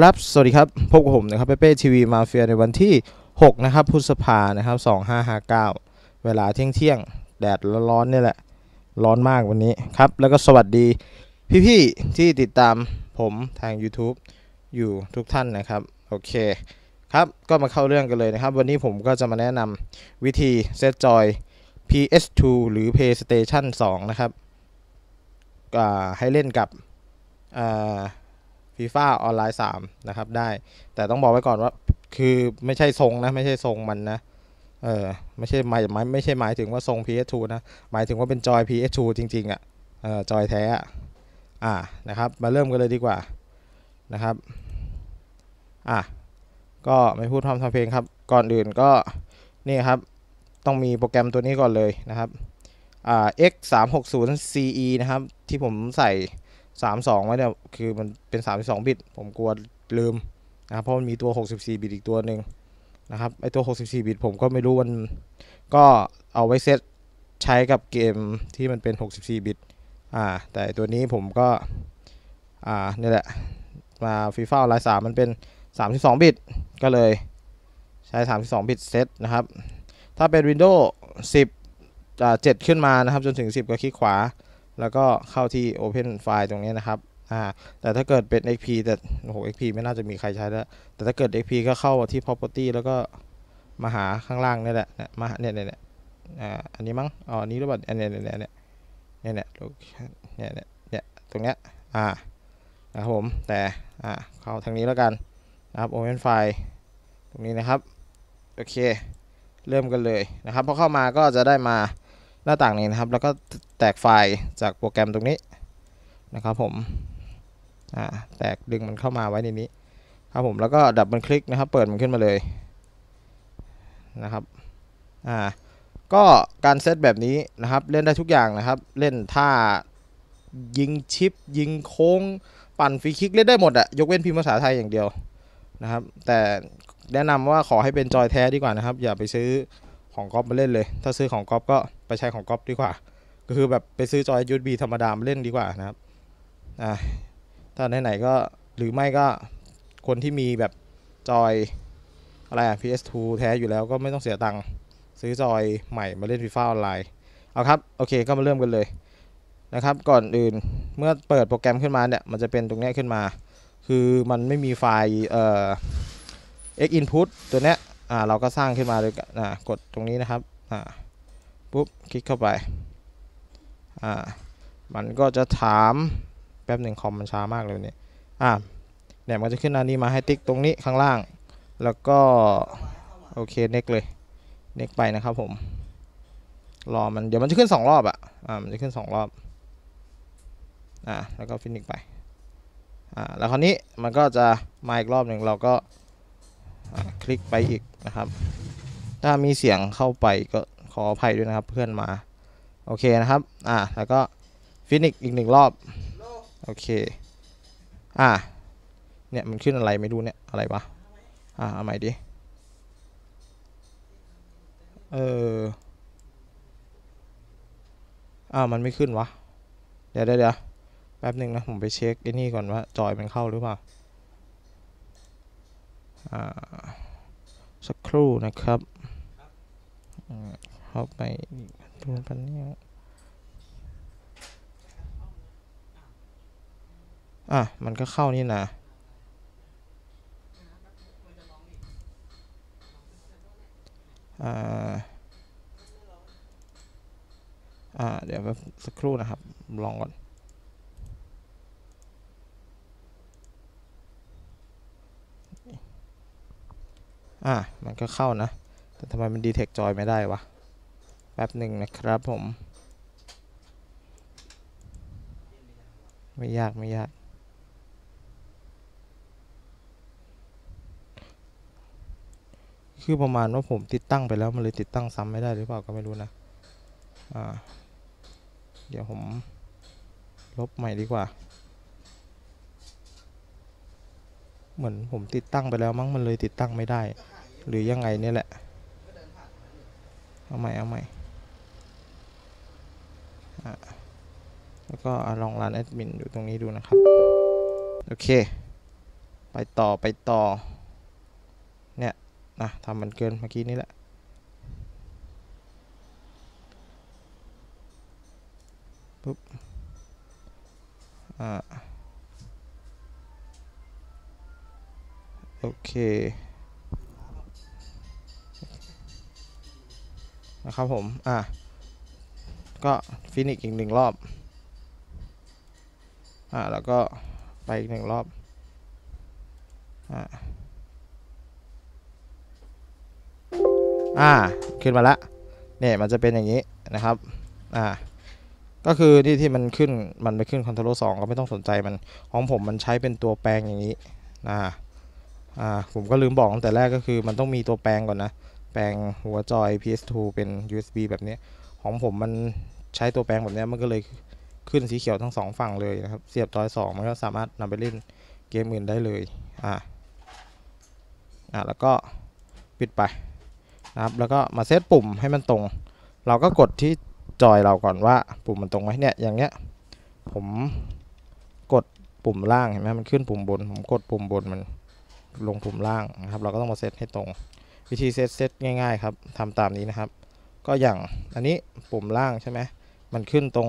ครับ สวัสดีครับ พบกับผมนะครับเป้เป้ทีวีมาเฟียในวันที่ 6 นะครับพฤษภานะครับ2559 เวลาเที่ยงเที่ยงแดดร้อนๆนี่แหละ ร้อนมากวันนี้ครับ แล้วก็สวัสดีพี่ๆ ที่ติดตามผมทาง YouTube อยู่ทุกท่านนะครับ โอเคครับ ก็มาเข้าเรื่องกันเลยนะครับ วันนี้ผมก็จะมาแนะนำวิธีเซตจอย PS2 หรือ PlayStation 2 นะครับให้เล่นกับ ฟีฟ่าออนไลน์3นะครับได้ แต่ต้องบอกไว้ก่อนว่าคือไม่ใช่ทรงนะ ไม่ใช่ทรงมันนะเออไม่ใช่หมายหมายไม่ใช่หมายถึงว่าทรง PS2 นะ หมายถึงว่าเป็นจอย PS2 จริงๆอะ่ะเออจอยแท้อะอ่านะครับ มาเริ่มกันเลยดีกว่านะครับอะก็ไม่พูดทำทำเพลงครับ ก่อนอื่นก็นี่ครับ ต้องมีโปรแกรมตัวนี้ก่อนเลยนะครับอ่า x 3 6 0 ce นะครับ ที่ผมใส่ 32ไว้เนี่ยคือมันเป็น32บิต ผมกลัวลืมนะครับเพราะมันมีตัว64บิตอีกตัวหนึ่งนะครับไอตัว64บิตผมก็ไม่รู้มันก็เอาไว้เซตใช้กับเกมที่มันเป็น64บิตอ่าแต่ตัวนี้ผมก็อ่านี่แหละมาฟีฟ่าไลน์3มันเป็น32บิตก็เลยใช้32บิตเซตนะครับถ้าเป็น Windows 10อ่า7ขึ้นมานะครับจนถึง 10 ก็คลิกขวา แล้วก็เข้าที่ Open File ตรงนี้นะครับอ่าแต่ถ้าเกิดเป็น XP แต่โอ้โห XP ไม่น่าจะมีใครใช้แล้ว แต่ถ้าเกิด XP ก็เข้าที่ Property แล้วก็มาหาข้างล่างนี่แหละเนี่ยมาเนี่ยเนี่ยเนี่ยอ่าอันนี้มั้งอ๋ออันนี้หรือเปล่าอันเนี้ยเนี่ยเนี่ยเนี่ยเนี่ยเนี่ยเนี่ยเนี่ยตรงเนี้ยอ่านะครับผมแต่อ่าเข้าทางนี้แล้วกันนะครับ Open File ตรงนี้นะครับโอเค เริ่มกันเลยนะครับพอเข้ามาก็จะได้มาหน้าต่างนี้นะครับ แล้วก็ แตกไฟล์จากโปรแกรมตรงนี้นะครับผมแตกดึงมันเข้ามาไว้ในนี้ครับผมแล้วก็ดับเบิลคลิกนะครับ เปิดมันขึ้นมาเลยนะครับอ่าก็การเซตแบบนี้นะครับเล่นได้ทุกอย่างนะครับ เล่นท่ายิงชิป ยิงโค้ง ปั่นฟรีคิกเล่นได้หมดอะยกเว้นพิมพ์ภาษาไทยอย่างเดียวนะครับ แต่แนะนำว่าขอให้เป็นจอยแท้ดีกว่านะครับ อย่าไปซื้อของก๊อปมาเล่นเลย ถ้าซื้อของก๊อปก็ไปใช้ของก๊อปดีกว่า ก็คือแบบไปซื้อจอย USB ธรรมดามาเล่นดีกว่านะครับอ่าถ้าไหนๆก็หรือไม่ก็คนที่มีแบบจอยอะไรอะ PS2 แท้อยู่แล้วก็ไม่ต้องเสียตังค์ซื้อจอยใหม่มาเล่นฟีฟ่าออนไลน์เอาครับโอเคก็มาเริ่มกันเลยนะครับก่อนอื่นเมื่อเปิดโปรแกรมขึ้นมาเนี่ยมันจะเป็นตรงนี้ขึ้นมา คือมันไม่มีไฟล์เอ่อ x input ตัวเนี้ยอ่าเราก็สร้างขึ้นมาเลยอ่ากดตรงนี้นะครับอ่าปุ๊บคลิกเข้าไป อ่ามันก็จะถามแป๊บหนึ่งคอมมันช้ามากเลยวันนี่อ่าเนี่ยมันจะขึ้นอันนี้มาให้ติ๊กตรงนี้ข้างล่าง แล้วก็ โอเคเน็กเลยเน็กไปนะครับผม รอมันเดี๋ยวมันจะขึ้นสองรอบอะอ่ามันจะขึ้นสองรอบอ่าแล้วก็ฟินิกไปอ่าแล้วคราวนี้มันก็จะมาอีกรอบหนึ่งเราก็คลิกไปอีกนะครับ ถ้ามีเสียงเข้าไปก็ขออภัยด้วยนะครับเพื่อนมา โอเคนะครับ อ่า แล้วก็ฟินิกอีกหนึ่งรอบ โอเค อ่า เนี่ยมันขึ้นอะไรไม่รู้เนี่ย อะไรวะ อ่าเอาใหม่ดิ เอออ้าวมันไม่ขึ้นวะ เดี๋ยวเดี๋ยวแป๊บหนึ่งนะ ผมไปเช็คไอ้นี่ก่อนว่า จอยมันเข้าหรือเปล่า อ่า สักครู่นะครับเข้าไป ดูปันเนี่ยอะ มันก็เข้านี่นะอ่า อ่า เดี๋ยวแป๊บสักครู่นะครับ ลองก่อนอะ มันก็เข้านะ แต่ทำไมมันดีเทคจอยไม่ได้วะ แป๊บหนึ่งนะครับผม ไม่ยากไม่ยากคือประมาณว่าผมติดตั้งไปแล้วมันเลยติดตั้งซ้ำไม่ได้หรือเปล่าก็ไม่รู้นะ อ่า เดี๋ยวผมลบใหม่ดีกว่า เหมือนผมติดตั้งไปแล้วมั้งมันเลยติดตั้งไม่ได้ หรือยังไงเนี่ยแหละ เอาใหม่เอาใหม่ แล้วก็ลองรันแอดมินอยู่ตรงนี้ดูนะครับ โอเคไปไปต่อไปต่อ เนี่ยนะทำมันเกินเมื่อกี้นี้แหละปุ๊บอ่าโอเคนะครับผม อะ ก็ฟินิกอีกหนึ่งรอบ อ่าแล้วก็ไปอีกหนึ่งรอบ อ่าอ่าขึ้นมาละเนี่ยมันจะเป็นอย่างนี้นะครับ อ่า ก็คือที่ที่มันขึ้นมันไปขึ้นคอนโทรลสองก็ไม่ต้องสนใจมันของผมมันใช้เป็นตัวแปลงอย่างนี้อ่าอ่าผมก็ลืมบอกตั้งแต่แรกก็คือมันต้องมีตัวแปลงก่อนนะ แปลงหัวจอย PS2 เป็น USB แบบนี้ ของผมมัน ใช้ตัวแปลงแบบนี้มันก็เลยขึ้นสีเขียวทั้งสองฝั่งเลยนะครับ เสียบจอยสองมันก็สามารถนำไปเล่นเกมอื่นได้เลยอ่าอ่าแล้วก็ปิดไปนะครับแล้วก็มาเซตปุ่มให้มันตรง เราก็กดที่จอยเราก่อนว่าปุ่มมันตรงไหมเนี่ยอย่างเงี้ยผมกดปุ่มล่างเห็นไหมมันขึ้นปุ่มบน ผมกดปุ่มบนมันลงปุ่มล่างนะครับ เราก็ต้องมาเซตให้ตรง วิธีเซตเซตง่าย ๆ ครับทำตามนี้นะครับ ก็อย่างอันนี้ปุ่มล่างใช่ไหม มันขึ้นตรง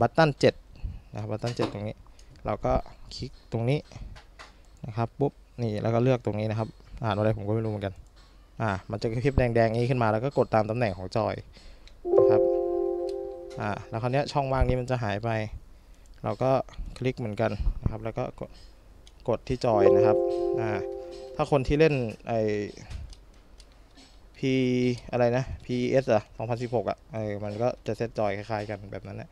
บัตตัน7นะครับบัตตัน7ตรงนี้ เราก็คลิกตรงนี้นะครับปุ๊บนี่แล้วก็เลือกตรงนี้นะครับ อ่านอะไรผมก็ไม่รู้เหมือนกันอ่ามันจะกระพริบแดงๆนี้ขึ้นมาแล้วก็กดตามตำแหน่งของจอยนะครับอ่าแล้วคราวนี้ช่องว่างนี้มันจะหายไป เราก็คลิกเหมือนกันนะครับ แล้วก็กดกดที่จอยนะครับอ่าถ้าคนที่เล่นไอ P อะไรนะ PS อะ2016 อะเออมันก็จะเซตจอยคล้ายๆกันแบบนั้นแหละ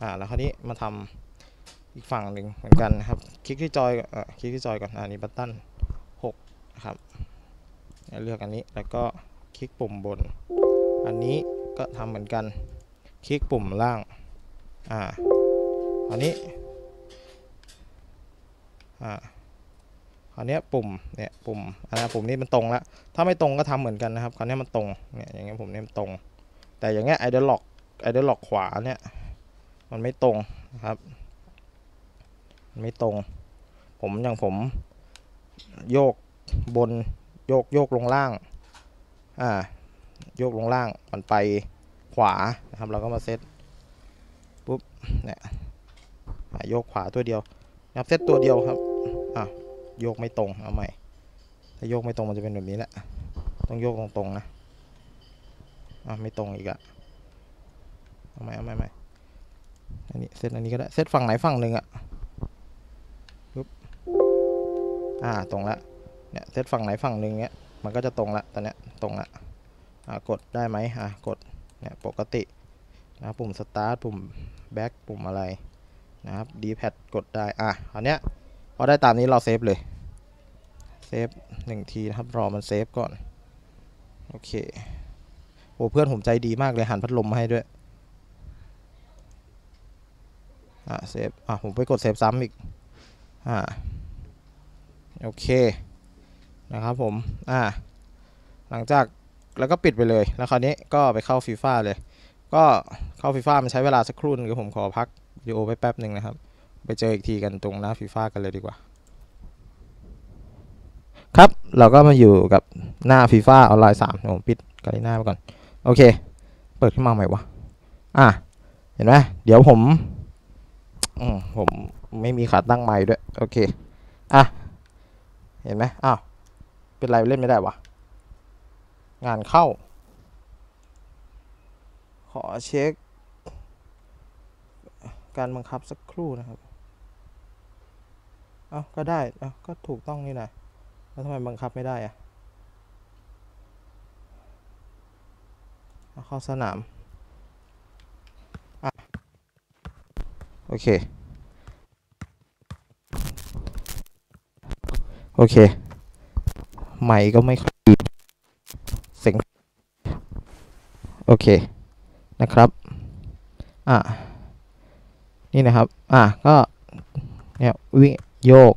อ่า แล้วคราวนี้มาทำอีกฝั่งหนึ่งเหมือนกันนะครับ คลิกที่จอยก่อนอ่าคลิกที่จอยก่อนอ่านี่บัตตัน6นะครับเลือกอันนี้แล้วก็คลิกปุ่มบน อันนี้ก็ทำเหมือนกัน คลิกปุ่มล่าง อ่า อันนี้ อ่า คราวนี้ปุ่มเนี่ยปุ่มอันนี้ปุ่มนี้มันตรงแล้วถ้าไม่ตรงก็ทำเหมือนกันนะครับคราวนี้มันตรงเนี่ยอย่างเงี้ยผมเนี่ยมันตรง แต่อย่างเงี้ยไอเดอร์ล็อกไอเดอร์ล็อกขวาเนี่ยมันไม่ตรงนะครับมันไม่ตรง ผมอย่างผมโยกบนโยกโยกลงล่างอ่าโยกลงล่างมันไปขวานะครับเราก็มาเซตปุ๊บเนี่ยโยกขวาตัวเดียวนะครับเซตตัวเดียวครับอะ โยกไม่ตรงเอาใหม่ถ้าโยกไม่ตรงมันจะเป็นแบบนี้แหละ ต้องโยกตรงๆนะอะไม่ตรงอีกอะเอาใหม่เอาใหม่ใหม่อันนี้เซตอันนี้ก็ได้เซตฝั่งไหนฝั่งหนึ่งอะปึ๊บอ่าตรงละเนี่ยเซตฝั่งไหนฝั่งหนึ่งเนี้ยมันก็จะตรงละตอนเนี้ยตรงละอ่ากดได้ไหมอ่ากดเนี่ยปกตินะปุ่มสตาร์ทปุ่มแบ็กปุ่มอะไรนะครับดีแพดกดได้อะอันเนี้ย พอได้ตามนี้เราเซฟเลย เซฟหนึ่งทีนะครับ รอมันเซฟก่อน โอเค โอ้เพื่อนผมใจดีมากเลยหันพัดลมมาให้ด้วย อะเซฟ อะผมไปกดเซฟซ้ำอีก อ่าโอเค นะครับผม อ่าหลังจากแล้วก็ปิดไปเลย แล้วคราวนี้ก็ไปเข้าฟีฟ่าเลย ก็เข้าฟีฟ่ามันใช้เวลาสักครู่นึงเดี๋ยผมขอพักวิดีโอไปแป๊บหนึ่งนะครับ ไปเจออีกทีกันตรงหน้าฟีฟ่ากันเลยดีกว่า ครับเราก็มาอยู่กับหน้าฟีฟ่าออนไลน์สามผมปิดกาลิน่าไปก่อน โอเค เปิดขึ้นมาใหม่วะอะ เห็นไหมเดี๋ยวผมอืมผมไม่มีขาตั้งไม้ด้วย โอเค อะ เห็นไหมอ้าวเป็นไรเล่นไม่ได้วะงานเข้า ขอเช็ค การบังคับสักครู่นะครับ เอ้าก็ได้เอ้าก็ถูกต้องนี่นะแล้วทำไมบังคับไม่ได้อะเข้าสนามอะโอเค โอเคใหม่ก็ไม่ค่อยดีเสียงโอเคนะครับอะนี่นะครับ อะก็เนี่ยวิ่ง โยก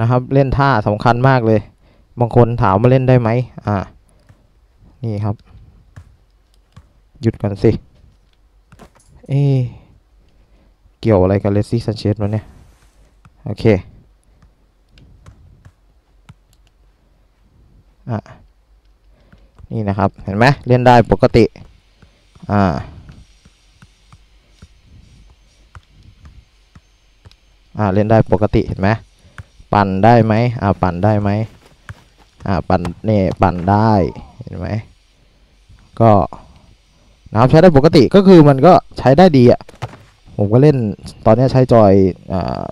นะครับ เล่นท่าสำคัญมากเลย บางคนถามมาเล่นได้ไหมอ่า นี่ครับ หยุดก่อนสิ เอเกี่ยวอะไรกับเลซี่ซันเชสวะเนี่ย โอเค อะ นี่นะครับ เห็นไหมเล่นได้ปกติ อ่า อ่าเล่นได้ปกติเห็นไหมปั่นได้ไหมอ่าปั่นได้ไหมอ่าปั่นเนี่ยปั่นได้เห็นไหมก็นะครับใช้ได้ปกติก็คือมันก็ใช้ได้ดีอะผมก็เล่นตอนเนี้ยใช้จอยอ่า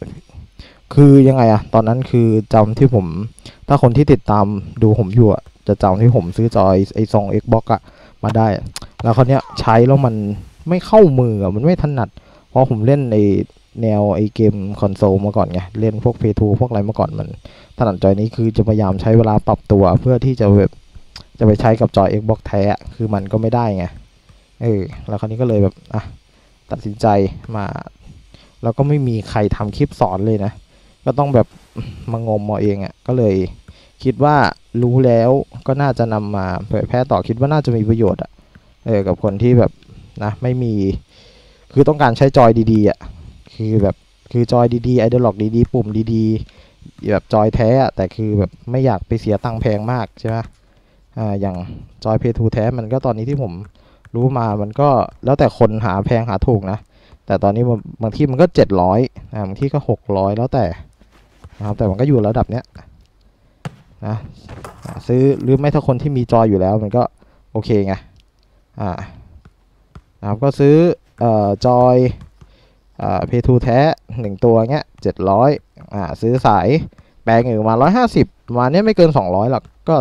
คือยังไงอะตอนนั้นคือจำที่ผม ถ้าคนที่ติดตามดูผมอยู่อะจะจำที่ผมซื้อจอยไอซอง Xbox อะมาได้ แล้วคราวเนี้ยใช้แล้วมันไม่เข้ามือมันไม่ถนัด เพราะผมเล่นใน แนวไอเกมคอนโซลมาก่อนไง เล่นพวก p 2พวกอะไรมาก่อนมันถนัดจอยนี้คือจะพยายามใช้เวลาปรับตัวเพื่อที่จะแบบจะไปใช้กับจอย Xbox แท้ คือมันก็ไม่ได้ไง เออ แล้วคราวนี้ก็เลยแบบ อะ ตัดสินใจมา แล้วก็ไม่มีใครทำคลิปสอนเลยนะ ก็ต้องแบบมางมเอาเองอะ่ะ ก็เลยคิดว่ารู้แล้วก็น่าจะนำมาเผยแพร่ต่อคิดว่าน่าจะมีประโยชน์อะ่ะ เออ กับคนที่แบบนะ ไม่มี คือต้องการใช้จอยดีๆอะ่ะ คือแบบคือจอยดีๆไอเดอล็อกดีๆ ปุ่มดีๆ แบบจอยแท้อะแต่คือแบบไม่อยากไปเสียตังค์แพงมากใช่ไหมอ่าอย่างจอยเพทูแท้มันก็ตอนนี้ที่ผมรู้มามันก็แล้วแต่คนหาแพงหาถูกนะ แต่ตอนนี้บางที่มันก็เจ็ดร้อยอ่าบางที่ก็หกร้อยแล้วแต่นะครับแต่มันก็อยู่ระดับเนี้ยนะซื้อหรือไม่ถ้าคนที่มีจอยอยู่แล้วมันก็โอเคไงอ่านะครับก็ซื้อเอ่อจอย เพทูแท้หนึ่งตัวเงี้ยเจ็ดร้อยอ่าซื้อสายแปลงอยู่ประมาร้อยห้าสิบมาเนี้ยไม่เกินสองร้อยหรอกก็